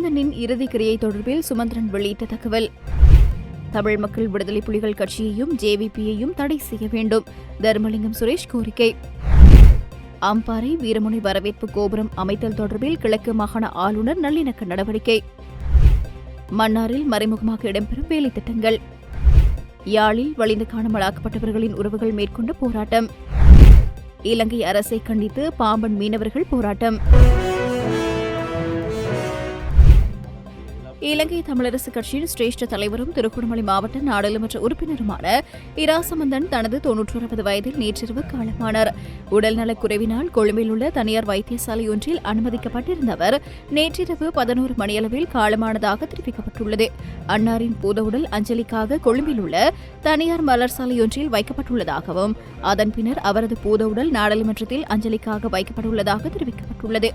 சம்பந்தனின் இறுதி கிரியை தொடர்பில் சுமந்திரன் வெளியிட்ட தகவல். தமிழ் மக்கள் விடுதலை புலிகள் கட்சியையும் ஜேவிபியையும் தடை செய்ய வேண்டும் தர்மலிங்கம் சுரேஷ் கோரிக்கை. அம்பாறை வீரமுனை வரவேற்பு கோபுரம் அமைத்தல் தொடர்பில் கிழக்கு மாகாண ஆளுநர் நல்லிணக்க நடவடிக்கை. மன்னாரில் மறைமுகமாக இடம்பெறும் வேலை திட்டங்கள். யாழில் வலிந்து காணாமலாக்கப்பட்டவர்களின் உறவுகள் மேற்கொண்ட போராட்டம். இலங்கை அரசை கண்டித்து பாம்பன் மீனவர்கள் போராட்டம். இலங்கை தமிழரசு கட்சியின் சிரேஷ்ட தலைவரும் திருகோணமலை மாவட்ட நாடாளுமன்ற உறுப்பினருமான இராசமந்தன் தனது தொன்னூற்றொன்பது வயதில் நேற்றிரவு காலமானார். உடல்நலக் குறைவினால் கொழும்பில் உள்ள தனியார் வைத்தியசாலை ஒன்றில் அனுமதிக்கப்பட்டிருந்த அவர் நேற்றிரவு பதினோரு மணியளவில் காலமானதாக தெரிவிக்கப்பட்டுள்ளது. அன்னாரின் பூதவுடல் அஞ்சலிக்காக கொழும்பில் உள்ள தனியார் மலர் சாலையொன்றில் வைக்கப்பட்டுள்ளதாகவும் அதன் பின்னர் அவரது பூதவுடல் நாடாளுமன்றத்தில் அஞ்சலிக்காக வைக்கப்பட்டுள்ளதாக தெரிவிக்கப்பட்டுள்ளது.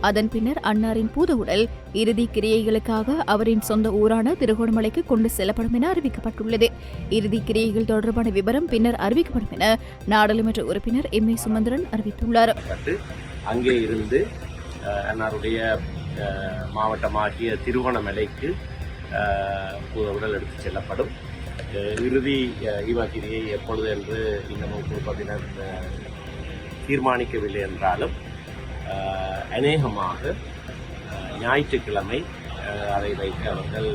அதன் பின்னர் அன்னாரின் பூதவுடல் இறுதி கிரியைகளுக்காக அவரின் சொந்த ஊரான திருகோணமலைக்கு கொண்டு செல்லப்படும் என அறிவிக்கப்பட்டுள்ளது. இறுதி கிரியைகள் தொடர்பான விவரம் பின்னர் அறிவிக்கப்படும் என நாடாளுமன்ற உறுப்பினர் எம் ஏ சுமந்திரன் அறிவித்துள்ளார். அங்கே இருந்து அன்னாருடைய மாவட்டமாகிய திருவண்ணாமலைக்கு உடல் எடுத்து செல்லப்படும். இறுதி ஈவாக்கிரியை எப்பொழுது என்று இன்னமும் குடும்பத்தினர் தீர்மானிக்கவில்லை என்றாலும் அநேகமாக ஞாயிற்றுக்கிழமை அதை வைக்க அவர்கள்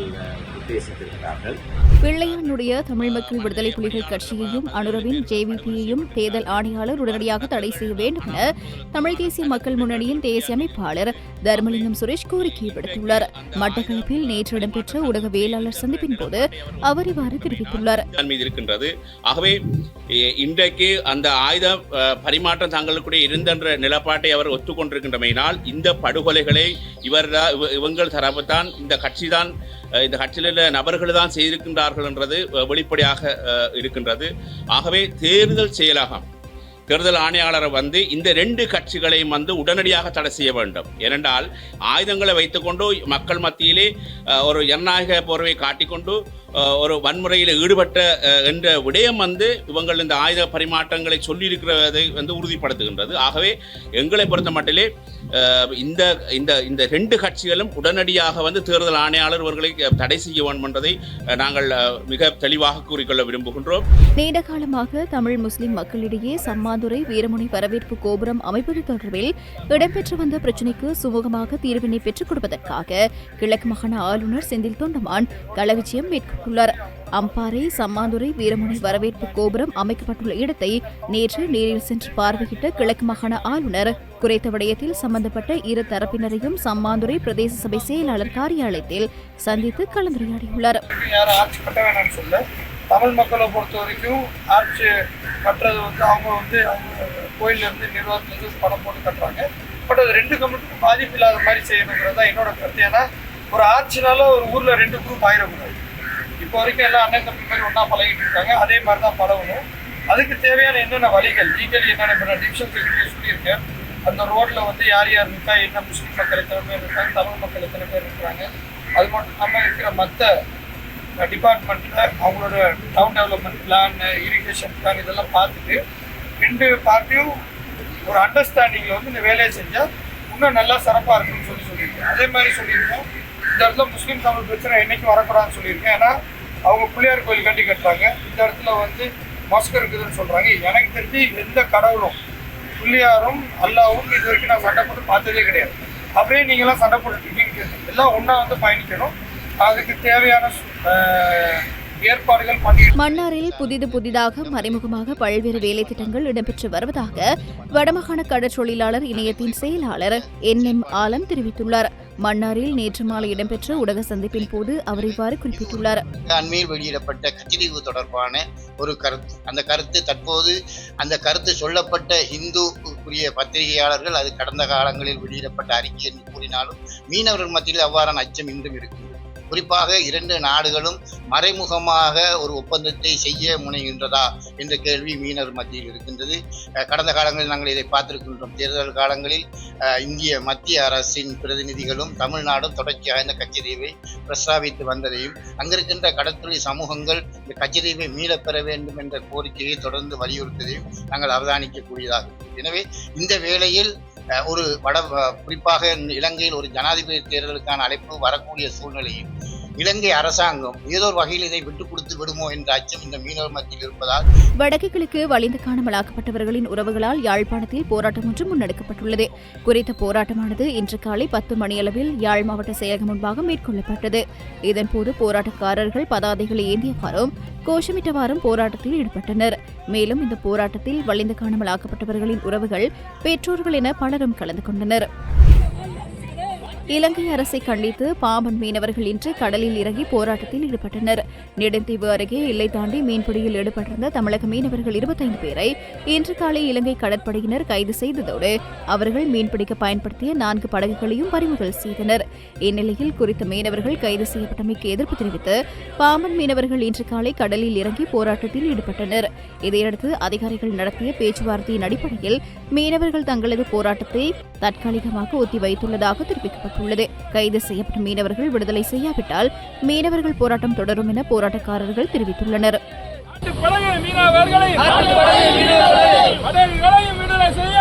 உத்தேசித்திருக்கிறார்கள். பிள்ளையானுடைய தமிழ் மக்கள் விடுதலை புலிகள் கட்சியையும் அனுரவின் ஜேவிபியையும் தேர்தல் ஆணையாளர் உடனடியாக தடை செய்ய வேண்டும் என தமிழ் தேசிய மக்கள் முன்னணியின் தேசிய அமைப்பாளர் தர்மலிங்கம் சுரேஷ் கோரிக்கை விடுத்துள்ளார். மட்டக்களப்பில் நேற்று இடம்பெற்ற ஊடகவியலாளர் சந்திப்பின் போது அவர் இவ்வாறு தெரிவித்துள்ளார். மீது இருக்கின்றது. ஆகவே இன்றைக்கு அந்த ஆயுத பரிமாற்றம் தங்களுக்குடைய இருந்தென்ற நிலப்பாட்டை அவர் ஒத்துக்கொண்டிருக்கின்றமையினால் இந்த படுகொலைகளை இவர் இவங்கள் தரப்புத்தான் இந்த கட்சி தான் இந்த கட்சியில் நபர்கள் தான் செய்திருக்கின்றார்கள் என்றது வெளிப்படையாக இருக்கின்றது. ஆகவே தேர்தல் செயலாகும் தேர்தல் ஆணையாளர் வந்து இந்த ரெண்டு கட்சிகளையும் வந்து உடனடியாக தடை செய்ய வேண்டும். ஏனென்றால் ஆயுதங்களை வைத்துக்கொண்டு மக்கள் மத்தியிலே ஒரு ஜனநாயக போர்வை காட்டிக்கொண்டு ஒரு வன்முறையில் ஈடுபட்ட என்ற விடயம் வந்து இவங்கள் இந்த ஆயுத பரிமாற்றங்களை சொல்லியிருக்கிறதை வந்து உறுதிப்படுத்துகின்றது. ஆகவே எங்களை பொறுத்த மட்டிலே இந்த இந்த இந்த ரெண்டு கட்சிகளும் உடனடியாக வந்து தேர்தல் ஆணையாளர் இவர்களை தடை செய்ய வேண்டும் என்பதை நாங்கள் மிக தெளிவாக கூறிக்கொள்ள விரும்புகின்றோம். நீண்ட காலமாக தமிழ் முஸ்லிம் மக்களிடையே சம்மாந்துறை வீரமுனை வரவேற்பு கோபுரம் அமைப்பது தொடர்பில் இடம்பெற்று வந்த பிரச்சினைக்கு சுமூகமாக தீர்வினை பெற்றுக் கொடுப்பதற்காக கிழக்கு மாகாண ஆளுநர் செந்தில் தொண்டமான் களவிஜயம் மேற்கொண்டுள்ளார். அம்பாறை சம்மாந்துறை வீரமுனை வரவேற்பு கோபுரம் அமைக்கப்பட்டுள்ள இடத்தை நேற்று நேரில் சென்று பார்வையிட்ட கிழக்கு மாகாண ஆளுநர் குறைத்த விடயத்தில் சம்பந்தப்பட்ட இரு தரப்பினரையும் சம்மாந்துறை பிரதேச சபை செயலாளர் காரியாலயத்தில் சந்தித்து கலந்துரையாடியுள்ளார். தமிழ் மக்களை பொறுத்த வரைக்கும் ஆர்ச்சி கட்டுறது வந்து அவங்க வந்து அவங்க கோயில்ல இருந்து நிர்வாகத்துலேருந்து பணம் போட்டு கட்டுறாங்க. பட் அது ரெண்டு கம்யூனிட்டிக்கும் பாதிப்பு இல்லாத மாதிரி செய்யணுங்கிறது தான் என்னோட கருத்து. ஏன்னா ஒரு ஆர்ச்சினால ஒரு ஊரில் ரெண்டு குரூப் ஆயிடக்கூடாது. இப்போ வரைக்கும் எல்லாம் அண்ணன் தம்பி மாதிரி ஒன்றா பழகிட்டு இருக்காங்க. அதே மாதிரி தான் பழகணும். அதுக்கு தேவையான என்னென்ன வழிகள் லீகல் என்னென்ன இப்போ நான் டிவிஷன் செக்ரட்டரி சொல்லியிருக்கேன். அந்த ரோட்டில் வந்து யார் யார் இருக்கா என்ன முஸ்லீம் மக்கள் எத்தனை பேர் இருக்காங்க தமிழ் மக்கள் எத்தனை பேர் இருக்கிறாங்க. அது மட்டும் இல்லாமல் இருக்கிற மற்ற டிபார்ட்மெண்ட்டில் அவங்களோட town development plan irrigation plan இதெல்லாம் பார்த்துட்டு ரெண்டு பார்ட்டியும் ஒரு அண்டர்ஸ்டாண்டிங்கில் வந்து இந்த வேலையை செஞ்சால் இன்னும் நல்லா சிறப்பாக இருக்குன்னு சொல்லி சொல்லியிருக்கேன். அதே மாதிரி சொல்லியிருக்கோம் இந்த இடத்துல முஸ்லீம் தமிழ் பிரச்சனை என்றைக்கும் வரக்கூடாதுன்னு சொல்லியிருக்கேன். ஏன்னா அவங்க பிள்ளையார் கோயில் கட்டி கட்டுறாங்க. இந்த இடத்துல வந்து மஸ்கர் இருக்குதுன்னு சொல்கிறாங்க எனக்கு தெரிஞ்சு எந்த கடவுளும் பிள்ளையாரும் அல்லாவும் இது வரைக்கும் நான் சண்டை போட்டு பார்த்ததே கிடையாது. அப்படியே நீங்களாம் சண்டை போட்டுட்டு இருக்கீங்க எல்லாம் ஒன்றா வந்து பயணிக்கணும். அதுக்கு தேவையான அஹ், ஏற்பாடுகள் பண்ணி மன்னாரில் புதிது புதிதாக மறைமுகமாக பல்வேறு வேலை திட்டங்கள் இடம்பெற்று வருவதாக வடமாகாண கடற்றொழிலாளர் இணையத்தின் செயலாளர் என் எம் ஆலம் தெரிவித்துள்ளார். மன்னாரில் நேற்று மாலை இடம்பெற்ற ஊடக சந்திப்பின் போது அவர் இவ்வாறு குறிப்பிட்டுள்ளார். அண்மையில் வெளியிடப்பட்ட கத்திரிவு தொடர்பான ஒரு கருத்து. அந்த கருத்து தற்போது அந்த கருத்து சொல்லப்பட்ட இந்துக்குரிய பத்திரிகையாளர்கள் அது கடந்த காலங்களில் வெளியிடப்பட்ட அறிக்கை என்று கூறினாலும் மீனவர்கள் மத்தியில் அவ்வாறான அச்சம் இன்றும் இருக்கின்றது. குறிப்பாக இரண்டு நாடுகளும் மறைமுகமாக ஒரு ஒப்பந்தத்தை செய்ய முனைகின்றதா என்ற கேள்வி மீனவர் மத்தியில் இருக்கின்றது. கடந்த காலங்களில் நாங்கள் இதை பார்த்திருக்கின்றோம். தேர்தல் காலங்களில் இந்திய மத்திய அரசின் பிரதிநிதிகளும் தமிழ்நாடும் தொடர்ச்சியாக இந்த கச்சதீவை பிரஸ்தாபித்து வந்ததையும் அங்கிருக்கின்ற கடற்தொழில் சமூகங்கள் இந்த கச்சதீவை மீளப் பெற வேண்டும் என்ற கோரிக்கையை தொடர்ந்து வலியுறுத்ததையும் நாங்கள் அவதானிக்கக்கூடியதாகும் எனவே இந்த வேளையில் ஒரு வட குறிப்பாக இலங்கையில் ஒரு ஜனாதிபதி தேர்தலுக்கான அழைப்பு வரக்கூடிய சூழ்நிலையில் இலங்கை அரசாங்கம் ஏதோ ஒரு வகையில் இதை விட்டுக் கொடுத்து விடுமோ என்ற அச்சம் இந்த மீனவர் மத்தியில் இருப்பதால் வடக்கு கிழக்கு வலிந்து காணாமலாக்கப்பட்டவர்களின் உறவுகளால் யாழ்ப்பாணத்தில் போராட்டம் ஒன்று முன்னெடுக்கப்பட்டுள்ளது. குறித்த போராட்டமானது இன்று காலை பத்து மணியளவில் யாழ் மாவட்ட செயலகம் முன்பாக மேற்கொள்ளப்பட்டது. இதன்போது போராட்டக்காரர்கள் பதாதைகளை ஏந்தியவாறும் கோஷமிட்டவாறும் போராட்டத்தில் ஈடுபட்டனர். மேலும் இந்த போராட்டத்தில் வலிந்து காணாமலாக்கப்பட்டவர்களின் உறவுகள் பெற்றோர்கள் என பலரும் கலந்து கொண்டனர். இலங்கை அரசை கண்டித்து பாம்பன் மீனவர்கள் இன்று கடலில் இறங்கி போராட்டத்தில் ஈடுபட்டனர். நெடுந்தீவு அருகே எல்லை தாண்டி மீன்பிடியில் ஈடுபட்டிருந்த தமிழக மீனவர்கள் இருபத்தைந்து பேரை இன்று காலை இலங்கை கடற்படையினர் கைது செய்ததோடு அவர்கள் மீன்பிடிக்க பயன்படுத்திய நான்கு படகுகளையும் பறிமுதல் செய்தனர். இந்நிலையில் குறித்த மீனவர்கள் கைது செய்யப்பட்டமைக்கு எதிர்ப்பு தெரிவித்து பாம்பன் மீனவர்கள் இன்று காலை கடலில் இறங்கி போராட்டத்தில் ஈடுபட்டனர். இதையடுத்து அதிகாரிகள் நடத்திய பேச்சுவார்த்தையின் அடிப்படையில் மீனவர்கள் தங்களது போராட்டத்தை தற்காலிகமாக ஒத்திவைத்துள்ளதாக தெரிவிக்கப்பட்டுள்ளது. கைது செய்யப்பட்ட மீனவர்கள் விடுதலை செய்யாவிட்டால் மீனவர்கள் போராட்டம் தொடரும் என போராட்டக்காரர்கள் தெரிவித்துள்ளனர். மீனவர்களை விடுதலை செய்ய